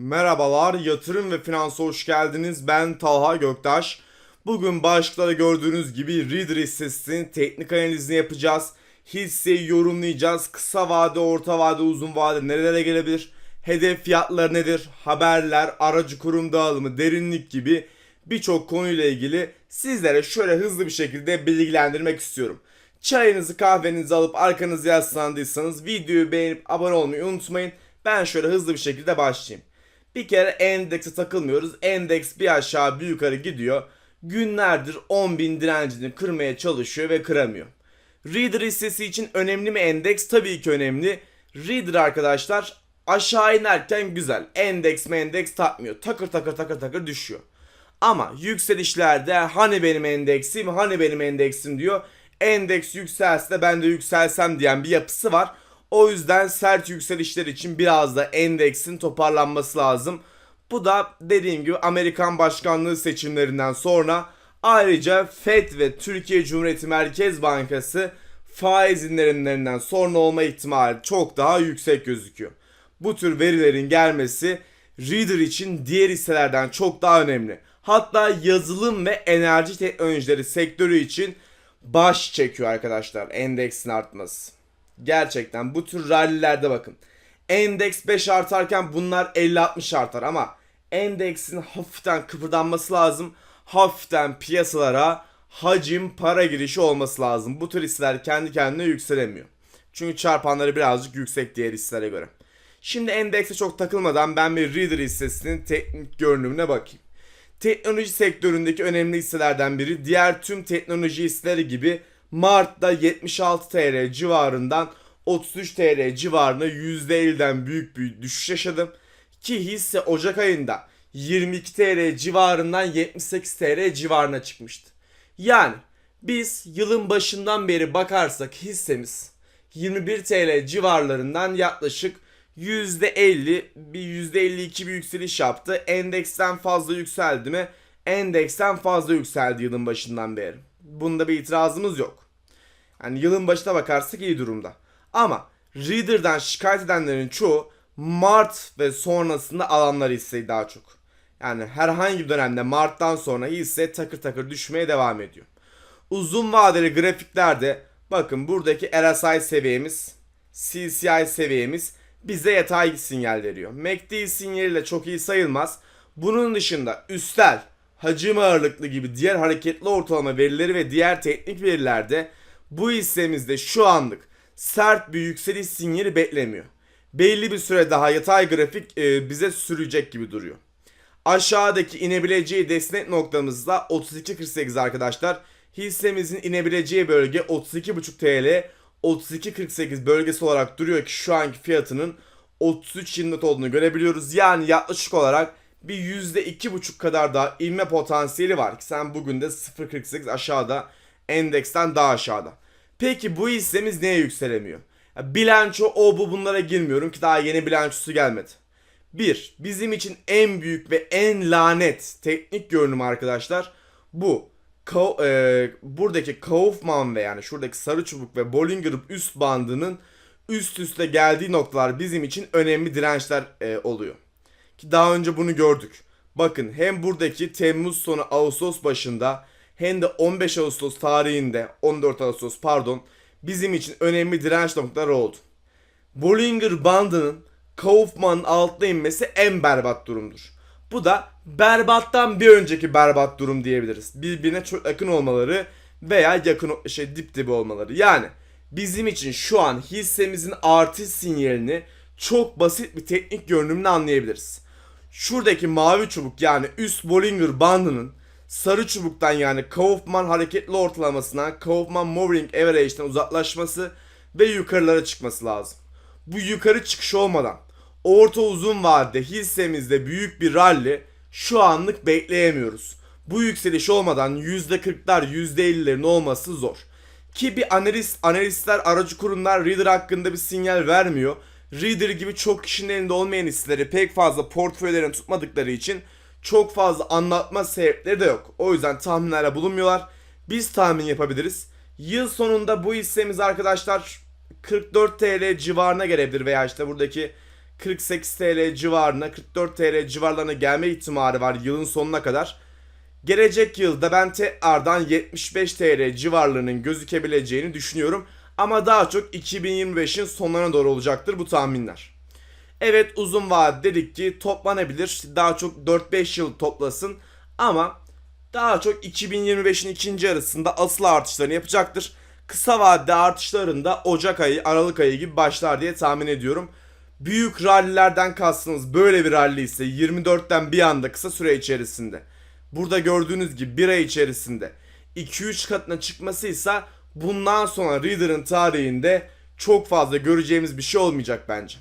Merhabalar, yatırım ve finansa hoş geldiniz. Ben Talha Göktaş. Bugün başlıklarda gördüğünüz gibi Reader hissesinin teknik analizini yapacağız. Hisseyi yorumlayacağız. Kısa vade, orta vade, uzun vade nerelere gelebilir? Hedef fiyatları nedir? Haberler, aracı kurum dağılımı, derinlik gibi birçok konuyla ilgili sizlere şöyle hızlı bir şekilde bilgilendirmek istiyorum. Çayınızı kahvenizi alıp arkanızı yaslandıysanız videoyu beğenip abone olmayı unutmayın. Ben şöyle hızlı bir şekilde başlayayım. Bir kere endekse takılmıyoruz. Endeks bir aşağı bir yukarı gidiyor. Günlerdir 10.000 direncini kırmaya çalışıyor ve kıramıyor. Reader hissesi için önemli mi endeks? Tabii ki önemli. Reader arkadaşlar aşağı inerken güzel. Endeks mi endeks takmıyor. Takır takır takır takır düşüyor. Ama yükselişlerde hani benim endeksim hani benim endeksim diyor. Endeks yükselse ben de yükselsem diyen bir yapısı var. O yüzden sert yükselişler için biraz da endeksin toparlanması lazım. Bu da dediğim gibi Amerikan başkanlığı seçimlerinden sonra ayrıca FED ve Türkiye Cumhuriyeti Merkez Bankası faiz indirimlerinden sonra olma ihtimali çok daha yüksek gözüküyor. Bu tür verilerin gelmesi Reader için diğer hisselerden çok daha önemli. Hatta yazılım ve enerji teknolojileri sektörü için baş çekiyor arkadaşlar endeksin artması. Gerçekten bu tür rallilerde bakın. Endeks 5 artarken bunlar 50-60 artar ama endeksin hafiften kıpırdanması lazım. Hafiften piyasalara hacim para girişi olması lazım. Bu tür hisseler kendi kendine yükselemiyor. Çünkü çarpanları birazcık yüksek diğer hisselere göre. Şimdi endekse çok takılmadan ben bir Reader hissesinin teknik görünümüne bakayım. Teknoloji sektöründeki önemli hisselerden biri diğer tüm teknoloji hisseleri gibi Mart'ta 76 TL civarından 33 TL civarına %50'den büyük bir düşüş yaşadım. Ki hisse Ocak ayında 22 TL civarından 78 TL civarına çıkmıştı. Yani biz yılın başından beri bakarsak hissemiz 21 TL civarlarından yaklaşık %50 bir %52 bir yükseliş yaptı. Endeksten fazla yükseldi mi? Endeksten fazla yükseldi yılın başından beri. Bunda bir itirazımız yok. Yani yılın başına bakarsak iyi durumda. Ama Reader'dan şikayet edenlerin çoğu Mart ve sonrasında alanlar hisseyi daha çok. Yani herhangi bir dönemde Mart'tan sonra hisse takır takır düşmeye devam ediyor. Uzun vadeli grafiklerde bakın buradaki RSI seviyemiz, CCI seviyemiz bize yatay sinyal veriyor. MACD sinyaliyle çok iyi sayılmaz. Bunun dışında üstel, hacim ağırlıklı gibi diğer hareketli ortalama verileri ve diğer teknik verilerde bu hissemizde şu anlık sert bir yükseliş sinyali beklemiyor. Belli bir süre daha yatay grafik e, bize sürecek gibi duruyor. Aşağıdaki inebileceği destek noktamızda 32.48 arkadaşlar. Hissemizin inebileceği bölge 32.5 TL 32.48 bölgesi olarak duruyor ki şu anki fiyatının 33.24 olduğunu görebiliyoruz. Yani yaklaşık olarak bir %2.5 kadar daha inme potansiyeli var ki sen bugün de 0.48 aşağıda endeksten daha aşağıda. Peki bu hissemiz niye yükselemiyor? Bilanço o bu bunlara girmiyorum ki daha yeni bilançosu gelmedi. Bir, bizim için en büyük ve en lanet teknik görünüm arkadaşlar bu. Ka- e, buradaki Kaufman ve yani şuradaki sarı çubuk ve Bollinger üst bandının üst üste geldiği noktalar bizim için önemli dirençler e, oluyor. Ki daha önce bunu gördük. Bakın hem buradaki Temmuz sonu Ağustos başında hem de 15 Ağustos tarihinde 14 Ağustos pardon bizim için önemli direnç noktaları oldu. Bollinger bandının Kaufman'ın altına inmesi en berbat durumdur. Bu da berbattan bir önceki berbat durum diyebiliriz. Birbirine çok yakın olmaları veya yakın şey dip dibi olmaları. Yani bizim için şu an hissemizin artış sinyalini çok basit bir teknik görünümle anlayabiliriz. Şuradaki mavi çubuk yani üst Bollinger bandının sarı çubuktan yani Kaufman hareketli ortalamasından Kaufman Moving Average'den uzaklaşması ve yukarılara çıkması lazım. Bu yukarı çıkış olmadan orta uzun vadede hissemizde büyük bir rally şu anlık bekleyemiyoruz. Bu yükseliş olmadan %40'lar %50'lerin olması zor. Ki bir analist, analistler, aracı kurumlar Reader hakkında bir sinyal vermiyor. Reader gibi çok kişinin elinde olmayan hisseleri pek fazla portföylerini tutmadıkları için çok fazla anlatma sebepleri de yok. O yüzden tahminlere bulunmuyorlar. Biz tahmin yapabiliriz. Yıl sonunda bu hissemiz arkadaşlar 44 TL civarına gelebilir veya işte buradaki 48 TL civarına 44 TL civarlarına gelme ihtimali var yılın sonuna kadar. Gelecek yılda ben tekrardan 75 TL civarlarının gözükebileceğini düşünüyorum. Ama daha çok 2025'in sonlarına doğru olacaktır bu tahminler. Evet uzun vade dedik ki toplanabilir. Daha çok 4-5 yıl toplasın. Ama daha çok 2025'in ikinci yarısında asıl artışlarını yapacaktır. Kısa vadede artışlarında Ocak ayı, Aralık ayı gibi başlar diye tahmin ediyorum. Büyük rallilerden kastınız böyle bir ralli ise 24'ten bir anda kısa süre içerisinde. Burada gördüğünüz gibi bir ay içerisinde 2-3 katına çıkmasıysa bundan sonra Reader'ın tarihinde çok fazla göreceğimiz bir şey olmayacak bence.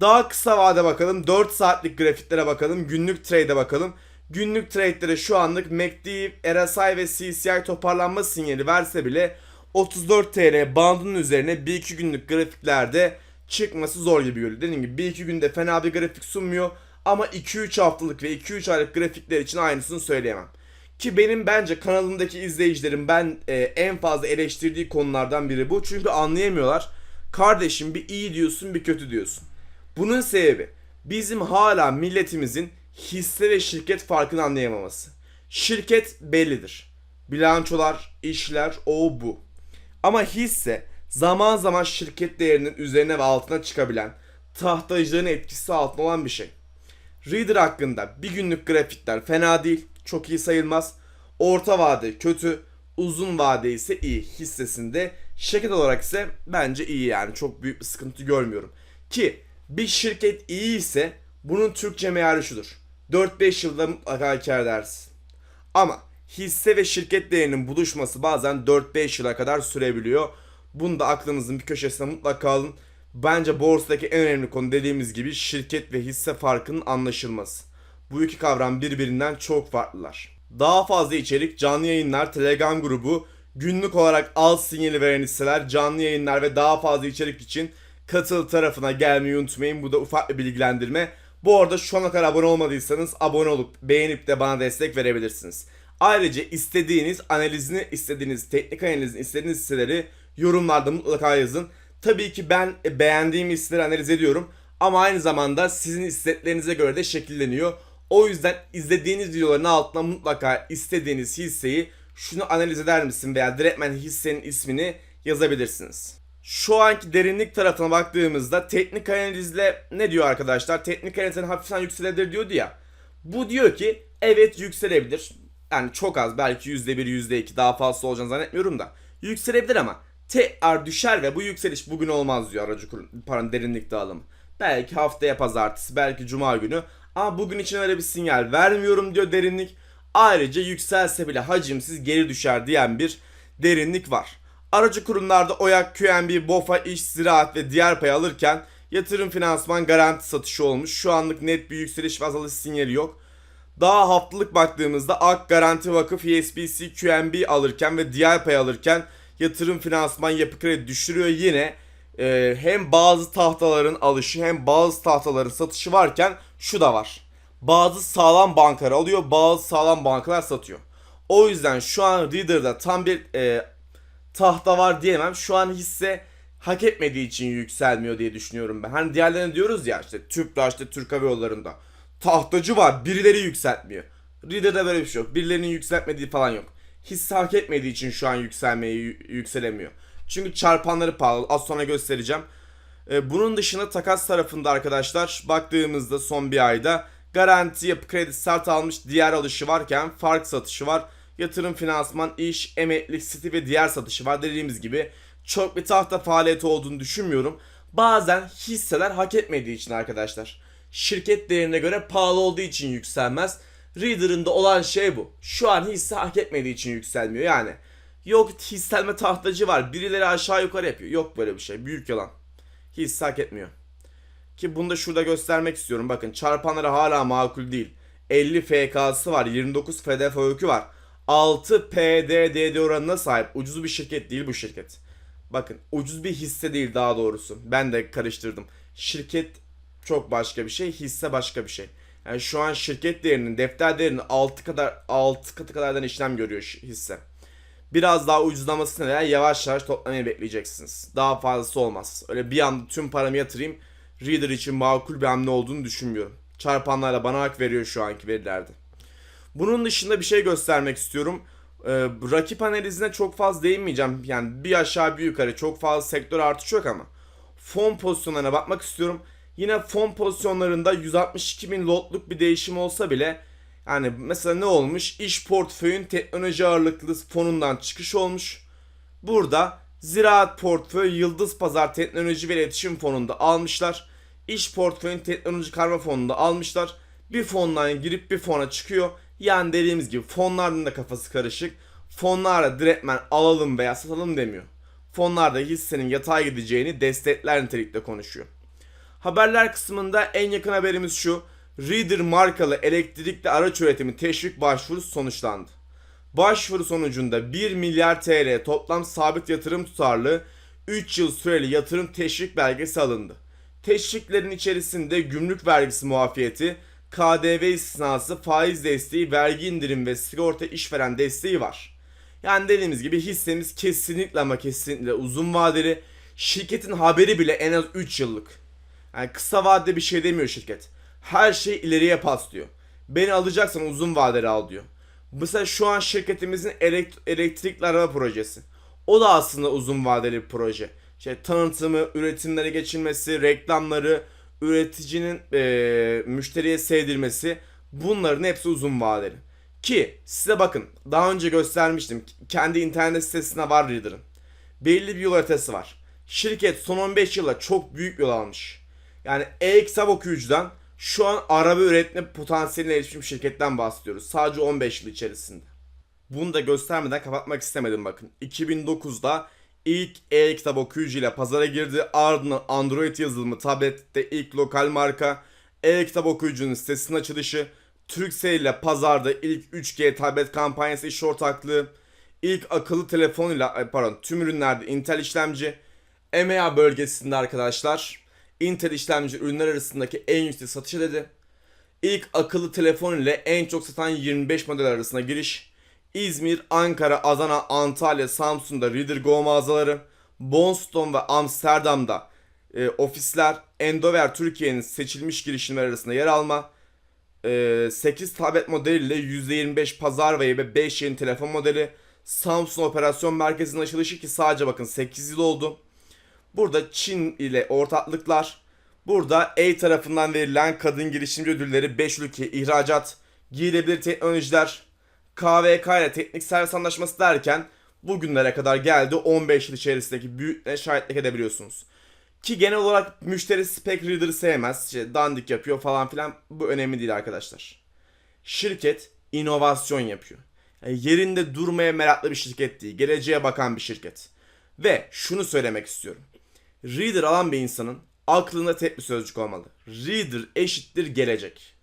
Daha kısa vade bakalım. 4 saatlik grafiklere bakalım. Günlük trade'e bakalım. Günlük trade'lere şu anlık MACD, RSI ve CCI toparlanma sinyali verse bile 34 TL bandının üzerine 1-2 günlük grafiklerde çıkması zor gibi görünüyor. Dediğim gibi 1-2 günde fena bir grafik sunmuyor. Ama 2-3 haftalık ve 2-3 aylık grafikler için aynısını söyleyemem. Ki benim bence kanalımdaki izleyicilerim ben e, en fazla eleştirdiği konulardan biri bu. Çünkü anlayamıyorlar. Kardeşim bir iyi diyorsun bir kötü diyorsun. Bunun sebebi bizim hala milletimizin hisse ve şirket farkını anlayamaması. Şirket bellidir. Bilançolar, işler, o bu. Ama hisse zaman zaman şirket değerinin üzerine ve altına çıkabilen, tahtacıların etkisi altında olan bir şey. Reader hakkında bir günlük grafikler fena değil, çok iyi sayılmaz. Orta vade kötü, uzun vade ise iyi hissesinde. Şirket olarak ise bence iyi yani çok büyük bir sıkıntı görmüyorum. Ki bir şirket iyi ise bunun Türkçe meali şudur. 4-5 yılda mutlaka kar edersin. Ama hisse ve şirket değerinin buluşması bazen 4-5 yıla kadar sürebiliyor. Bunu da aklınızın bir köşesine mutlaka alın. Bence borsadaki en önemli konu dediğimiz gibi şirket ve hisse farkının anlaşılması. Bu iki kavram birbirinden çok farklılar. Daha fazla içerik, canlı yayınlar, Telegram grubu, günlük olarak alt sinyali veren hisseler, canlı yayınlar ve daha fazla içerik için katıl tarafına gelmeyi unutmayın. Bu da ufak bir bilgilendirme. Bu arada şu ana kadar abone olmadıysanız abone olup beğenip de bana destek verebilirsiniz. Ayrıca istediğiniz analizini, istediğiniz teknik analizini, istediğiniz hisseleri yorumlarda mutlaka yazın. Tabii ki ben beğendiğim hisseleri analiz ediyorum ama aynı zamanda sizin isteklerinize göre de şekilleniyor. O yüzden izlediğiniz videoların altına mutlaka istediğiniz hisseyi şunu analiz eder misin veya direktmen hissenin ismini yazabilirsiniz. Şu anki derinlik tarafına baktığımızda teknik analizle ne diyor arkadaşlar? Teknik analizden hafiften yükselebilir diyordu ya. Bu diyor ki evet yükselebilir. Yani çok az belki %1 %2 daha fazla olacağını zannetmiyorum da. Yükselebilir ama tekrar düşer ve bu yükseliş bugün olmaz diyor aracı kur, paranın derinlik dağılımı. Belki haftaya pazartesi belki cuma günü ama bugün için öyle bir sinyal vermiyorum diyor derinlik. Ayrıca yükselse bile hacimsiz geri düşer diyen bir derinlik var. Aracı kurumlarda OYAK, QNB, BOFA, İş, Ziraat ve diğer pay alırken yatırım finansman garanti satışı olmuş. Şu anlık net bir yükseliş ve azalış sinyali yok. Daha haftalık baktığımızda AK Garanti Vakıf, HSBC, QNB alırken ve diğer pay alırken yatırım finansman yapı kredi düşürüyor yine. Ee, hem bazı tahtaların alışı hem bazı tahtaların satışı varken şu da var. Bazı sağlam bankalar alıyor bazı sağlam bankalar satıyor. O yüzden şu an Reader'da tam bir e, tahta var diyemem. Şu an hisse hak etmediği için yükselmiyor diye düşünüyorum ben. Hani diğerlerine diyoruz ya işte Tüpraş, Türk Hava Yolları'nda. Tahtacı var birileri yükseltmiyor. Reader'da böyle bir şey yok. Birilerinin yükseltmediği falan yok. Hisse hak etmediği için şu an yükselmeye yükselemiyor. Çünkü çarpanları pahalı. Az sonra göstereceğim. Ee, bunun dışında takas tarafında arkadaşlar baktığımızda son bir ayda garanti yapı kredi sert almış diğer alışı varken fark satışı var. Yatırım finansman, iş, emeklilik, siti ve diğer satışı var. Dediğimiz gibi çok bir tahta faaliyeti olduğunu düşünmüyorum. Bazen hisseler hak etmediği için arkadaşlar. Şirket değerine göre pahalı olduğu için yükselmez. Reader'ın da olan şey bu. Şu an hisse hak etmediği için yükselmiyor yani. Yok hisselme tahtacı var. Birileri aşağı yukarı yapıyor. Yok böyle bir şey. Büyük yalan. Hisse hak etmiyor. Ki bunu da şurada göstermek istiyorum. Bakın çarpanları hala makul değil. 50 FK'sı var. 29 FDF öykü var. 6 PDDD oranına sahip. Ucuz bir şirket değil bu şirket. Bakın ucuz bir hisse değil daha doğrusu. Ben de karıştırdım. Şirket çok başka bir şey. Hisse başka bir şey. Yani şu an şirket değerinin, defter değerinin 6 kadar 6 katı kadardan işlem görüyor hisse. Biraz daha ucuzlamasına veya yavaş yavaş toplamayı bekleyeceksiniz. Daha fazlası olmaz. Öyle bir anda tüm paramı yatırayım. Reader için makul bir hamle olduğunu düşünmüyorum. Çarpanlarla bana hak veriyor şu anki verilerde. Bunun dışında bir şey göstermek istiyorum. Ee, rakip analizine çok fazla değinmeyeceğim. Yani bir aşağı bir yukarı çok fazla sektör artışı yok ama. Fon pozisyonlarına bakmak istiyorum. Yine fon pozisyonlarında 162 bin lotluk bir değişim olsa bile yani mesela ne olmuş? İş portföyün teknoloji ağırlıklı fonundan çıkış olmuş. Burada Ziraat Portföy Yıldız Pazar Teknoloji ve İletişim Fonu'nda almışlar. İş portföyün teknoloji karma fonunda almışlar. Bir fondan girip bir fona çıkıyor. Yani dediğimiz gibi fonların da kafası karışık. Fonlarla direktmen alalım veya satalım demiyor. Fonlarda hissenin yatay gideceğini destekler nitelikte konuşuyor. Haberler kısmında en yakın haberimiz şu. Reader markalı elektrikli araç üretimi teşvik başvurusu sonuçlandı. Başvuru sonucunda 1 milyar TL toplam sabit yatırım tutarlı 3 yıl süreli yatırım teşvik belgesi alındı. Teşviklerin içerisinde gümrük vergisi muafiyeti, KDV istisnası, faiz desteği, vergi indirim ve sigorta işveren desteği var. Yani dediğimiz gibi hissemiz kesinlikle ama kesinlikle uzun vadeli. Şirketin haberi bile en az 3 yıllık. Yani kısa vadede bir şey demiyor şirket. Her şey ileriye paslıyor. Beni alacaksan uzun vadeli al diyor. Mesela şu an şirketimizin elekt- elektrikli araba projesi. O da aslında uzun vadeli bir proje. Şey, tanıtımı, üretimlere geçilmesi, reklamları, üreticinin eee, müşteriye sevdirmesi bunların hepsi uzun vadeli. Ki size bakın daha önce göstermiştim. Kendi internet sitesinde var Reader'ın. Belli bir yol haritası var. Şirket son 15 yılda çok büyük yol almış. Yani e-kitap okuyucudan şu an araba üretme potansiyeline erişmiş şirketten bahsediyoruz. Sadece 15 yıl içerisinde. Bunu da göstermeden kapatmak istemedim bakın. 2009'da ilk e-kitap okuyucuyla pazara girdi. Ardından Android yazılımı tablette ilk lokal marka. E-kitap okuyucunun sitesinin açılışı. Turkcell ile pazarda ilk 3G tablet kampanyası iş ortaklığı. ilk akıllı telefonuyla pardon tüm ürünlerde Intel işlemci. EMEA bölgesinde arkadaşlar Intel işlemci ürünler arasındaki en yüksek satışı dedi. İlk akıllı telefon ile en çok satan 25 model arasına giriş. İzmir, Ankara, Adana, Antalya, Samsun'da Reader Go mağazaları. Boston ve Amsterdam'da e, ofisler. Endover Türkiye'nin seçilmiş girişimler arasında yer alma. E, 8 tablet modeliyle %25 pazar ve 5 yeni telefon modeli. Samsung Operasyon Merkezi'nin açılışı ki sadece bakın 8 yıl oldu. Burada Çin ile ortaklıklar. Burada A tarafından verilen kadın girişimci ödülleri 5 ülke ihracat, giyilebilir teknolojiler, KVK ile teknik servis anlaşması derken bugünlere kadar geldi 15 yıl içerisindeki büyüklüğüne şahitlik edebiliyorsunuz. Ki genel olarak müşterisi pek Reader'ı sevmez. İşte dandik yapıyor falan filan. Bu önemli değil arkadaşlar. Şirket inovasyon yapıyor. Yani yerinde durmaya meraklı bir şirket değil. Geleceğe bakan bir şirket. Ve şunu söylemek istiyorum. Reader alan bir insanın aklında tek bir sözcük olmalı. Reader eşittir gelecek.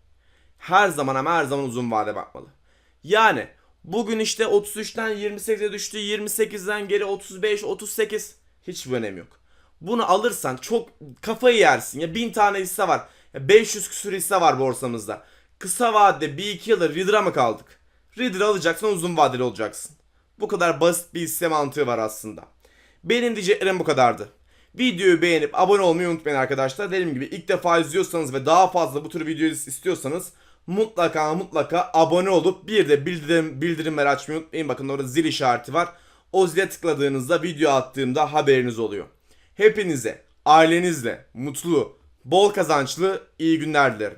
Her zaman ama her zaman uzun vade bakmalı. Yani bugün işte 33'ten 28'e düştü, 28'den geri 35, 38 hiçbir önemi yok. Bunu alırsan çok kafayı yersin. Ya 1000 tane hisse var. Ya 500 küsur hisse var borsamızda. Kısa vadede 1-2 yılda Reader'a mı kaldık? Reader alacaksan uzun vadeli olacaksın. Bu kadar basit bir hisse mantığı var aslında. Benim diyeceklerim bu kadardı. Videoyu beğenip abone olmayı unutmayın arkadaşlar. Dediğim gibi ilk defa izliyorsanız ve daha fazla bu tür video istiyorsanız mutlaka mutlaka abone olup bir de bildirim, bildirimleri açmayı unutmayın. Bakın orada zil işareti var. O zile tıkladığınızda video attığımda haberiniz oluyor. Hepinize ailenizle mutlu, bol kazançlı iyi günler dilerim.